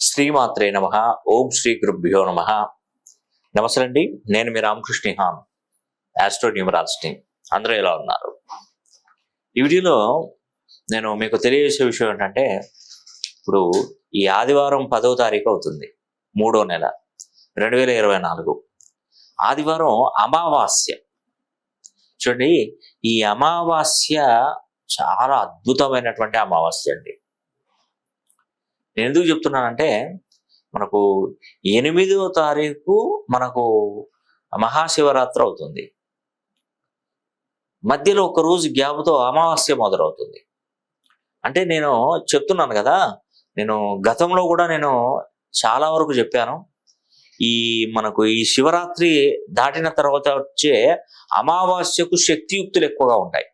శ్రీమాత్రే నమ. ఓం శ్రీ గురుభ్యో నమ. నమస్తే అండి నేను మీ రామకృష్ణ హాన్ ఆస్ట్రో న్యూమరాలజీ అందరూ ఎలా ఉన్నారు? ఈ వీడియోలో నేను మీకు తెలియజేసే విషయం ఏంటంటే ఇప్పుడు ఈ ఆదివారం పదవ తారీఖు అవుతుంది. మూడో నెల రెండు వేల ఇరవై నాలుగు. ఆదివారం అమావాస్య. చూడండి ఈ అమావాస్య చాలా అద్భుతమైనటువంటి అమావాస్య అండి. నేను ఎందుకు చెప్తున్నానంటే మనకు ఎనిమిదవ తారీఖు మనకు మహాశివరాత్రి అవుతుంది. మధ్యలో ఒక రోజు గ్యాప్తో అమావాస్య మొదలవుతుంది. అంటే నేను చెప్తున్నాను కదా నేను గతంలో కూడా నేను చాలా వరకు చెప్పాను. ఈ మనకు ఈ శివరాత్రి దాటిన తర్వాత వచ్చే అమావాస్యకు శక్తియుక్తులు ఎక్కువగా ఉంటాయి.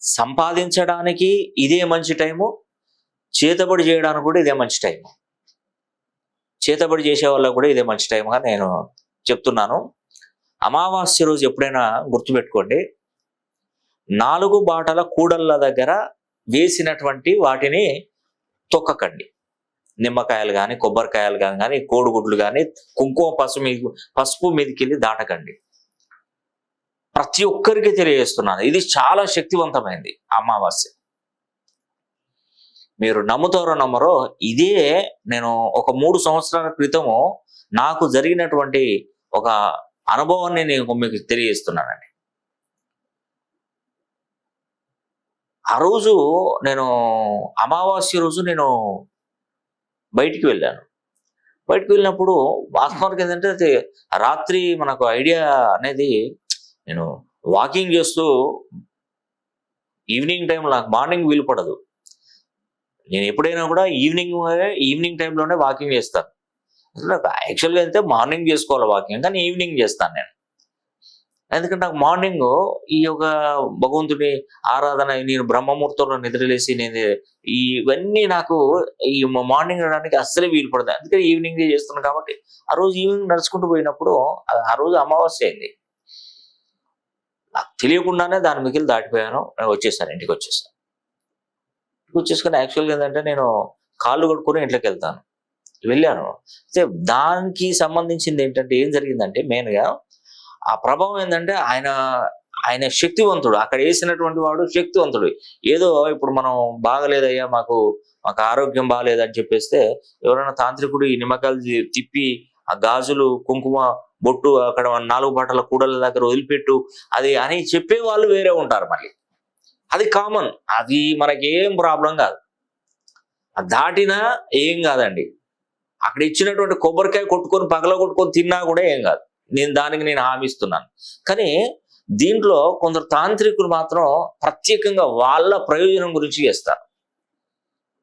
సంపాదించడానికి ఇదే మంచి టైము చేతబడి చేయడానికి కూడా ఇదే మంచి టైం చేతబడి చేసే వాళ్ళకి కూడా ఇదే మంచి టైంగా నేను చెప్తున్నాను. అమావాస్య రోజు ఎప్పుడైనా గుర్తుపెట్టుకోండి. నాలుగు బాటల కూడళ్ళ దగ్గర వేసినటువంటి వాటిని తొక్కకండి. నిమ్మకాయలు కానీ కొబ్బరికాయలు కానీ కానీ కోడిగుడ్లు కానీ కుంకుమ పసుపు మీద పసుపు మీదకి వెళ్ళి దాటకండి. ప్రతి ఒక్కరికి తెలియజేస్తున్నాను. ఇది చాలా శక్తివంతమైంది అమావాస్య. మీరు నమ్ముతారో నమ్మరో ఇదే నేను ఒక మూడు సంవత్సరాల క్రితము నాకు జరిగినటువంటి ఒక అనుభవాన్ని నేను మీకు తెలియజేస్తున్నానండి. ఆ రోజు నేను అమావాస్య రోజు నేను బయటికి వెళ్ళాను. బయటికి వెళ్ళినప్పుడు వాస్తవానికి ఏంటంటే అది రాత్రి మనకు ఐడియా అనేది నేను వాకింగ్ చేస్తూ ఈవినింగ్ టైం నాకు మార్నింగ్ వీలు పడదు. నేను ఎప్పుడైనా కూడా ఈవినింగ్ ఈవినింగ్ టైంలోనే వాకింగ్ చేస్తాను. నాకు యాక్చువల్గా అయితే మార్నింగ్ చేసుకోవాలి వాకింగ్ కానీ ఈవినింగ్ చేస్తాను నేను. ఎందుకంటే నాకు మార్నింగ్ ఈ యొక్క భగవంతుడి ఆరాధన నేను బ్రహ్మముహూర్తంలో నిద్రలేసి నేను ఇవన్నీ నాకు ఈ మార్నింగ్ రావడానికి అస్సలే వీలు పడదు. అందుకని ఈవినింగ్ చేస్తున్నాను కాబట్టి ఆ రోజు ఈవినింగ్ నడుచుకుంటూ పోయినప్పుడు ఆ- రోజు అమావాస్య అయింది. నాకు తెలియకుండానే దాని మిగిలి దాటిపోయాను. వచ్చేసాను ఇంటికి వచ్చేసాను. ఇంటికి యాక్చువల్గా ఏంటంటే నేను కాళ్ళు కొట్టుకొని ఇంట్లోకి వెళ్తాను. వెళ్ళాను. అయితే దానికి సంబంధించింది ఏంటంటే ఏం జరిగిందంటే మెయిన్గా ఆ ప్రభావం ఏంటంటే ఆయన ఆయన శక్తివంతుడు. అక్కడ వేసినటువంటి వాడు శక్తివంతుడు. ఏదో ఇప్పుడు మనం బాగలేదయ్యా మాకు మాకు ఆరోగ్యం బాగలేదని చెప్పేస్తే ఎవరైనా తాంత్రికుడు ఈ నిమ్మకాయలు తిప్పి ఆ గాజులు కుంకుమ బొట్టు అక్కడ నాలుగు బట్టల కూడల దగ్గర వదిలిపెట్టు. అది అని చెప్పే వాళ్ళు వేరే ఉంటారు మళ్ళీ. అది కామన్ అది మనకేం ప్రాబ్లం కాదు. అది దాటినా ఏం కాదండి. అక్కడ ఇచ్చినటువంటి కొబ్బరికాయ కొట్టుకొని పగల కొట్టుకొని తిన్నా కూడా ఏం కాదు. నేను దానికి నేను హామీ ఇస్తున్నాను. కానీ దీంట్లో కొందరు తాంత్రికులు మాత్రం ప్రత్యేకంగా వాళ్ళ ప్రయోజనం గురించి చేస్తారు.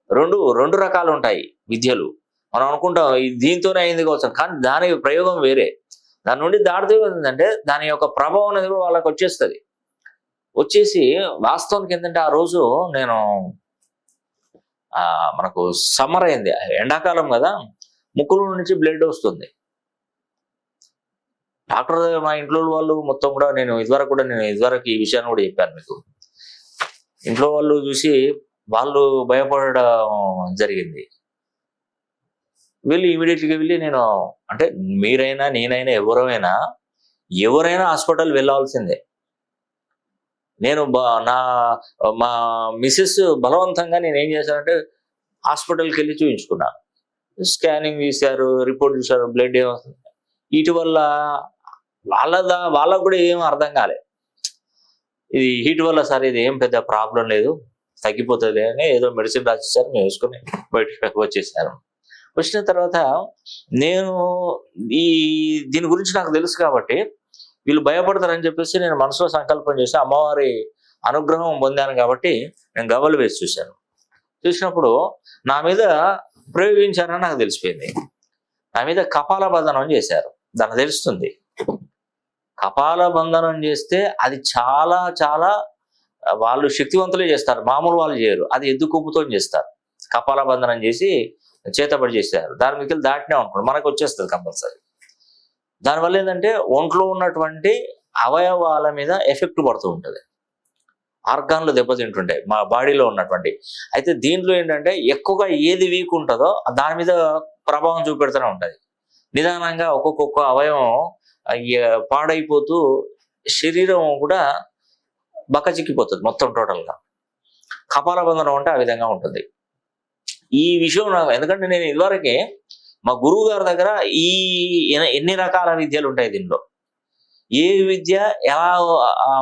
రెండు రెండు రకాలు ఉంటాయి విద్యలు. మనం అనుకుంటాం దీంతోనే అయింది కావచ్చు. కానీ దాని ప్రయోగం వేరే. దాని నుండి దాడితే ఏంటంటే దాని యొక్క ప్రభావం అనేది కూడా వాళ్ళకి వచ్చేస్తుంది. వచ్చేసి వాస్తవానికి ఏంటంటే ఆ రోజు నేను మనకు సమ్మర్ అయింది. ఎండాకాలం కదా ముక్కుల నుంచి బ్లడ్ వస్తుంది. డాక్టర్ మా ఇంట్లో వాళ్ళు మొత్తం కూడా నేను ఇదివరకు కూడా నేను ఇదివరకు ఈ విషయాన్ని కూడా చెప్పాను మీకు. ఇంట్లో వాళ్ళు చూసి వాళ్ళు భయపడడం జరిగింది. వెళ్ళి ఇమీడియట్గా వెళ్ళి నేను అంటే మీరైనా నేనైనా ఎవరైనా ఎవరైనా హాస్పిటల్ వెళ్ళాల్సిందే. నేను నా మా మిసెస్ బలవంతంగా నేను ఏం చేశానంటే హాస్పిటల్కి వెళ్ళి చూపించుకున్నాను స్కానింగ్ తీశారు రిపోర్ట్ చూశారు బ్లడ్ ఏమవుతుంది వీటి వల్ల వాళ్ళ దా- వాళ్ళకు కూడా ఏం అర్థం కాలే. ఇది హీట్ వల్ల సార్ ఇది ఏం పెద్ద ప్రాబ్లం లేదు తగ్గిపోతుంది అని ఏదో మెడిసిన్ రాసిస్తారు మేము వేసుకొని బయటకు వచ్చేసాను. వచ్చిన తర్వాత నేను ఈ దీని గురించి నాకు తెలుసు కాబట్టి వీళ్ళు భయపడతారని చెప్పేసి నేను మనసులో సంకల్పం చేసి అమ్మవారి అనుగ్రహం పొందాను కాబట్టి నేను గవ్వలు వేసి చూశాను. చూసినప్పుడు నా మీద ప్రయోగించారని నాకు తెలిసిపోయింది. నా మీద కపాల బంధనం చేశారు. దాన్ని తెలుస్తుంది. కపాల బంధనం చేస్తే అది చాలా చాలా వాళ్ళు శక్తివంతులే చేస్తారు. మామూలు వాళ్ళు చేయరు. అది ఎద్దు కొప్పుతో చేస్తారు. కపాల బంధనం చేసి చేతబడి చేశారు. దాని మీకు దాటినే అనుకోండి. మనకు వచ్చేస్తుంది కంపల్సరీ. దానివల్ల ఏంటంటే ఒంట్లో ఉన్నటువంటి అవయవాల మీద ఎఫెక్ట్ పడుతూ ఉంటుంది. ఆర్గాన్లు దెబ్బతింటుంటాయి మా బాడీలో ఉన్నటువంటి. అయితే దీంట్లో ఏంటంటే ఎక్కువగా ఏది వీక్ ఉంటుందో దాని మీద ప్రభావం చూపెడుతూనే ఉంటుంది. నిదానంగా ఒక్కొక్క అవయవం పాడైపోతూ శరీరం కూడా బక్కచిక్కిపోతుంది మొత్తం టోటల్గా. కపాల బంధనం అంటే ఆ విధంగా ఉంటుంది. ఈ విషయం నాకు ఎందుకంటే నేను ఇదివరకే మా గురువు గారి దగ్గర ఈ ఎన్ని- రకాల విద్యలు ఉంటాయి దీనిలో ఏ విద్య ఎలా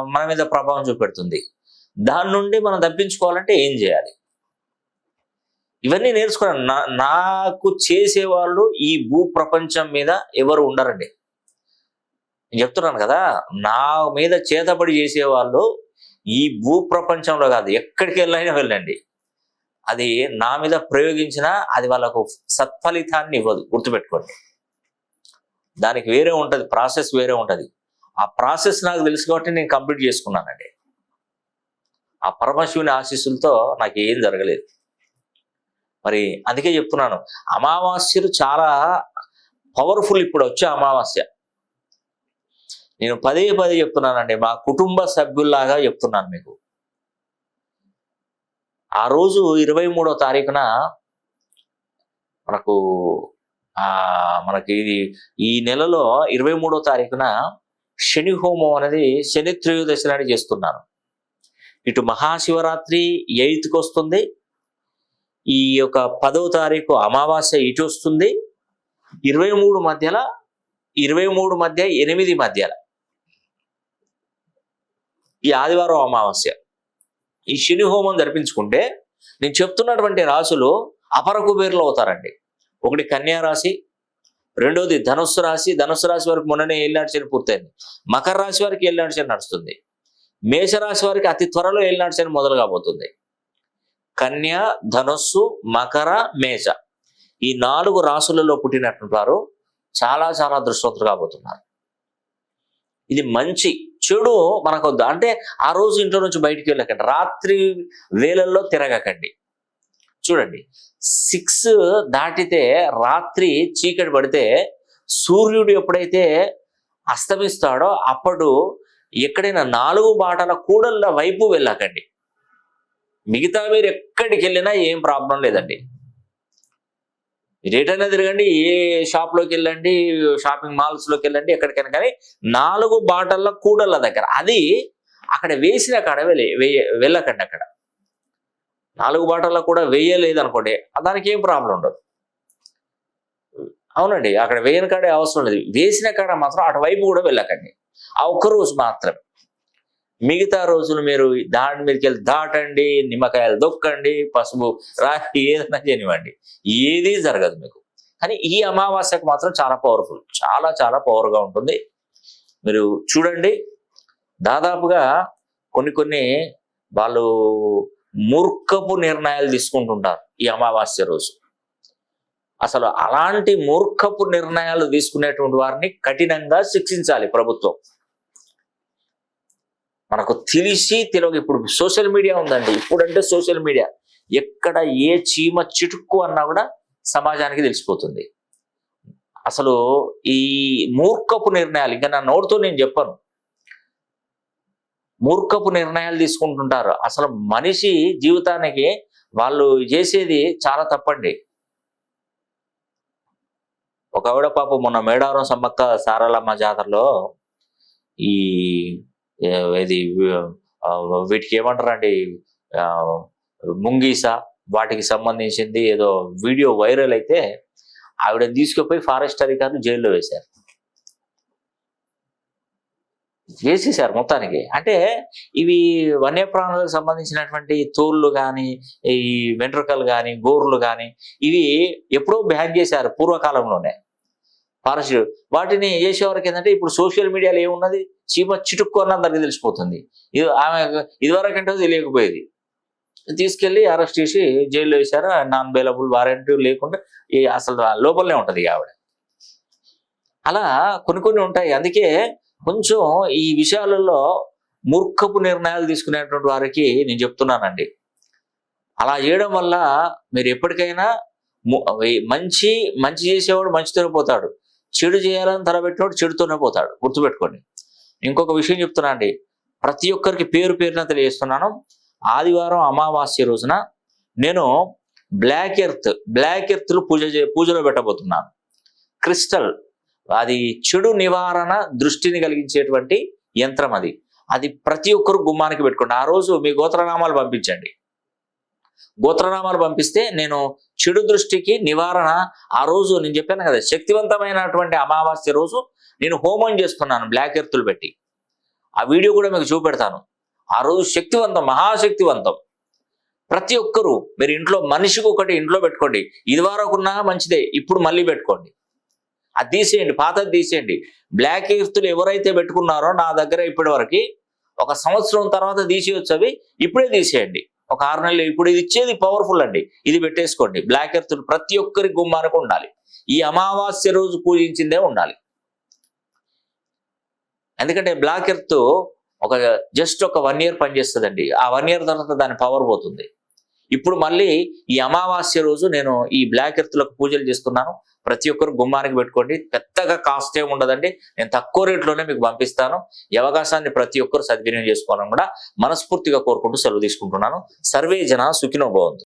మన మీద ప్రభావం చూపెడుతుంది? దాని నుండి మనం తప్పించుకోవాలంటే ఏం చేయాలి? ఇవన్నీ నేర్చుకున్నాను నా నాకు చేసేవాళ్ళు ఈ భూ ప్రపంచం మీద ఎవరు ఉండరండి. నేను చెప్తున్నాను కదా నా మీద చేతబడి చేసేవాళ్ళు ఈ భూ ప్రపంచంలో కాదు ఎక్కడికి వెళ్ళైనా వెళ్ళండి. అది నా మీద ప్రయోగించినా అది వాళ్ళకు సత్ఫలితాన్ని ఇవ్వదు. గుర్తుపెట్టుకోండి. దానికి వేరే ఉంటుంది ప్రాసెస్ వేరే ఉంటుంది. ఆ ప్రాసెస్ నాకు తెలుసు కాబట్టి నేను కంప్లీట్ చేసుకున్నానండి. ఆ పరమశివుని ఆశీస్సులతో నాకు ఏం జరగలేదు. మరి అందుకే చెప్తున్నాను అమావాస్యలు చాలా పవర్ఫుల్ ఇప్పుడు వచ్చే అమావాస్య. నేను పదే పదే చెప్తున్నానండి మా కుటుంబ సభ్యుల్లాగా చెప్తున్నాను మీకు. ఆ రోజు ఇరవై మూడో తారీఖున మనకు ఆ మనకి ఇది ఈ నెలలో ఇరవై మూడో తారీఖున శని హోమం అనేది శని త్రయోదశి నాడు చేస్తున్నాను ఇటు మహాశివరాత్రి ఎయిత్కి వస్తుంది. ఈ యొక్క పదవ తారీఖు అమావాస్య ఇటు వస్తుంది. ఇరవై మూడు మధ్యలో ఇరవై మూడు మధ్య ఎనిమిది మధ్యల. ఈ ఆదివారం అమావాస్య. ఈ శని హోమం జరిపించుకుంటే నేను చెప్తున్నటువంటి రాసులు అపర కుబేర్లు అవుతారండి. ఒకటి కన్యా రాశి రెండోది ధనుస్సు రాశి. ధనుస్సు రాశి వారికి మొన్ననే ఏలినాడు శని పూర్తయింది. మకర రాశి వారికి ఏలినాడు శని నడుస్తుంది. మేషరాశి వారికి అతి త్వరలో ఏలినాడు శని మొదలు కాబోతుంది. కన్య ధనుస్సు మకర మేష ఈ నాలుగు రాసులలో పుట్టినటువంటి వారు చాలా చాలా దృష్టవంతులు కాబోతున్నారు. ఇది మంచి చెడు మనకొద్దు. అంటే ఆ రోజు ఇంట్లో నుంచి బయటికి వెళ్ళకండి. రాత్రి వేళల్లో తిరగకండి. చూడండి సిక్స్ దాటితే రాత్రి చీకటి పడితే సూర్యుడు ఎప్పుడైతే అస్తమిస్తాడో అప్పుడు ఎక్కడైనా నాలుగు బాటల కూడళ్ళ వైపు వెళ్ళకండి. మిగతా మీరు ఎక్కడికి వెళ్ళినా ఏం ప్రాబ్లం లేదండి. మీరు ఎటైనా తిరగండి ఏ షాప్లోకి వెళ్ళండి షాపింగ్ మాల్స్లోకి వెళ్ళండి ఎక్కడికైనా కానీ నాలుగు బాటల్ల కూడళ్ళ దగ్గర. అది అక్కడ వేసిన కాడ వెళ్ళి వేయ వెళ్ళకండి అక్కడ. నాలుగు బాటల్లో కూడా వేయలేదు అనుకోండి దానికి ఏం ప్రాబ్లం ఉండదు. అవునండి అక్కడ వేయని కాడే అవసరం లేదు. వేసిన కాడ మాత్రం అటువైపు కూడా వెళ్ళకండి. ఆ ఒక్క రోజు మాత్రమే. మిగతా రోజులు మీరు దాని మీదకి వెళ్ళి దాటండి నిమ్మకాయలు దొక్కండి పసుపు రాయి ఏదైనా చేయనివ్వండి. ఏది జరగదు మీకు. కానీ ఈ అమావాస్యకు మాత్రం చాలా పవర్ఫుల్ చాలా చాలా పవర్గా ఉంటుంది. మీరు చూడండి దాదాపుగా కొన్ని కొన్ని వాళ్ళు మూర్ఖపు నిర్ణయాలు తీసుకుంటుంటారు ఈ అమావాస్య రోజు. అసలు అలాంటి మూర్ఖపు నిర్ణయాలు తీసుకునేటువంటి వారిని కఠినంగా శిక్షించాలి ప్రభుత్వం. మనకు తెలిసి తెలియక ఇప్పుడు సోషల్ మీడియా ఉందండి. ఇప్పుడంటే సోషల్ మీడియా. ఎక్కడ ఏ చీమ చిటుక్కు అన్నా కూడా సమాజానికి తెలిసిపోతుంది. అసలు ఈ మూర్ఖపు నిర్ణయాలు ఇంకా నా నోటితో నేను చెప్పను. మూర్ఖపు నిర్ణయాలు తీసుకుంటుంటారు. అసలు మనిషి జీవితానికి వాళ్ళు చేసేది చాలా తప్పండి. ఒకవేళ పాప మొన్న మేడారం సమ్మక్క సారలమ్మ జాతరలో ఈ ఇది వీటికి ఏమంటారండి? ముంగీస వాటికి సంబంధించింది ఏదో వీడియో వైరల్ అయితే ఆవిడని తీసుకుపోయి ఫారెస్ట్ అధికారులు జైల్లో వేశారు. వేసేసారు మొత్తానికి. అంటే ఇవి వన్యప్రాణులకు సంబంధించినటువంటి తోళ్ళు కానీ ఈ వెంట్రుకలు కానీ గోర్లు కానీ ఇవి ఎప్పుడో బ్యాన్ చేశారు పూర్వకాలంలోనే. ఫారెస్ట్ వాటిని చేసేవారికి ఏంటంటే ఇప్పుడు సోషల్ మీడియాలో ఏమున్నది? చీమ చిటుక్కు అన్న తెలిసిపోతుంది. ఇది ఆమె ఇదివరకంటే తెలియకపోయేది. తీసుకెళ్ళి అరెస్ట్ చేసి జైల్లో వేశారు. నాన్ బెయిలబుల్ వారెంట్ లేకుండా ఈ అసలు లోపలనే ఉంటుంది ఆవిడ. అలా కొన్ని కొన్ని ఉంటాయి. అందుకే కొంచెం ఈ విషయాలలో మూర్ఖపు నిర్ణయాలు తీసుకునేటువంటి వారికి నేను చెప్తున్నానండి. అలా చేయడం వల్ల మీరు ఎప్పటికైనా మంచి మంచి చేసేవాడు మంచితోనే పోతాడు. చెడు చేయాలని తలబెట్టినవాడు చెడుతోనే పోతాడు. గుర్తుపెట్టుకోండి. ఇంకొక విషయం చెప్తున్నా అండి. ప్రతి ఒక్కరికి పేరు పేరున తెలియజేస్తున్నాను. ఆదివారం అమావాస్య రోజున నేను బ్లాక్ ఎర్త్ బ్లాక్ ఎర్త్లు పూజ చే- పూజలో పెట్టబోతున్నాను. క్రిస్టల్ అది చెడు నివారణ దృష్టిని కలిగించేటువంటి యంత్రం అది. అది ప్రతి ఒక్కరు గుమ్మానికి పెట్టుకోండి. ఆ రోజు మీ గోత్రనామాలు పంపించండి. గోత్రనామాలు పంపిస్తే నేను చెడు దృష్టికి నివారణ ఆ రోజు నేను చెప్పాను కదా శక్తివంతమైనటువంటి అమావాస్య రోజు నేను హోమం చేస్తున్నాను బ్లాక్ ఎర్తులు పెట్టి. ఆ వీడియో కూడా మీకు చూపెడతాను. ఆ రోజు శక్తివంతం మహాశక్తివంతం. ప్రతి ఒక్కరూ మీరు ఇంట్లో మనిషికి ఒకటి ఇంట్లో పెట్టుకోండి. ఇది వరకు మంచిదే ఇప్పుడు మళ్ళీ పెట్టుకోండి. అది తీసేయండి పాతది తీసేయండి. బ్లాక్ ఎర్తులు ఎవరైతే పెట్టుకున్నారో నా దగ్గర ఇప్పటి వరకు ఒక సంవత్సరం తర్వాత తీసేయొచ్చు అవి ఇప్పుడే తీసేయండి. ఒక ఆరు నెలలు ఇప్పుడు ఇది ఇచ్చేది పవర్ఫుల్ అండి. ఇది పెట్టేసుకోండి. బ్లాక్ ఎర్త్ ప్రతి ఒక్కరి గుమ్మానికి ఉండాలి. ఈ అమావాస్య రోజు పూజించిందే ఉండాలి. ఎందుకంటే బ్లాక్ ఎర్త్ ఒక జస్ట్ ఒక వన్ ఇయర్ పనిచేస్తుందండి ఆ వన్ ఇయర్ తర్వాత దాని పవర్ పోతుంది. ఇప్పుడు మళ్ళీ ఈ అమావాస్య రోజు నేను ఈ బ్లాక్ ఎర్త్లకు పూజలు చేస్తున్నాను. ప్రతి ఒక్కరు గుమ్మానికి పెట్టుకోండి. పెద్దగా కాస్ట్ ఏమి ఉండదండి. నేను తక్కువ రేట్లోనే మీకు పంపిస్తాను. ఈ అవకాశాన్ని ప్రతి ఒక్కరు సద్వినియోగం చేసుకోవాలని కూడా మనస్ఫూర్తిగా కోరుకుంటూ సెలవు తీసుకుంటున్నాను. సర్వే జన సుఖినో బాగుంది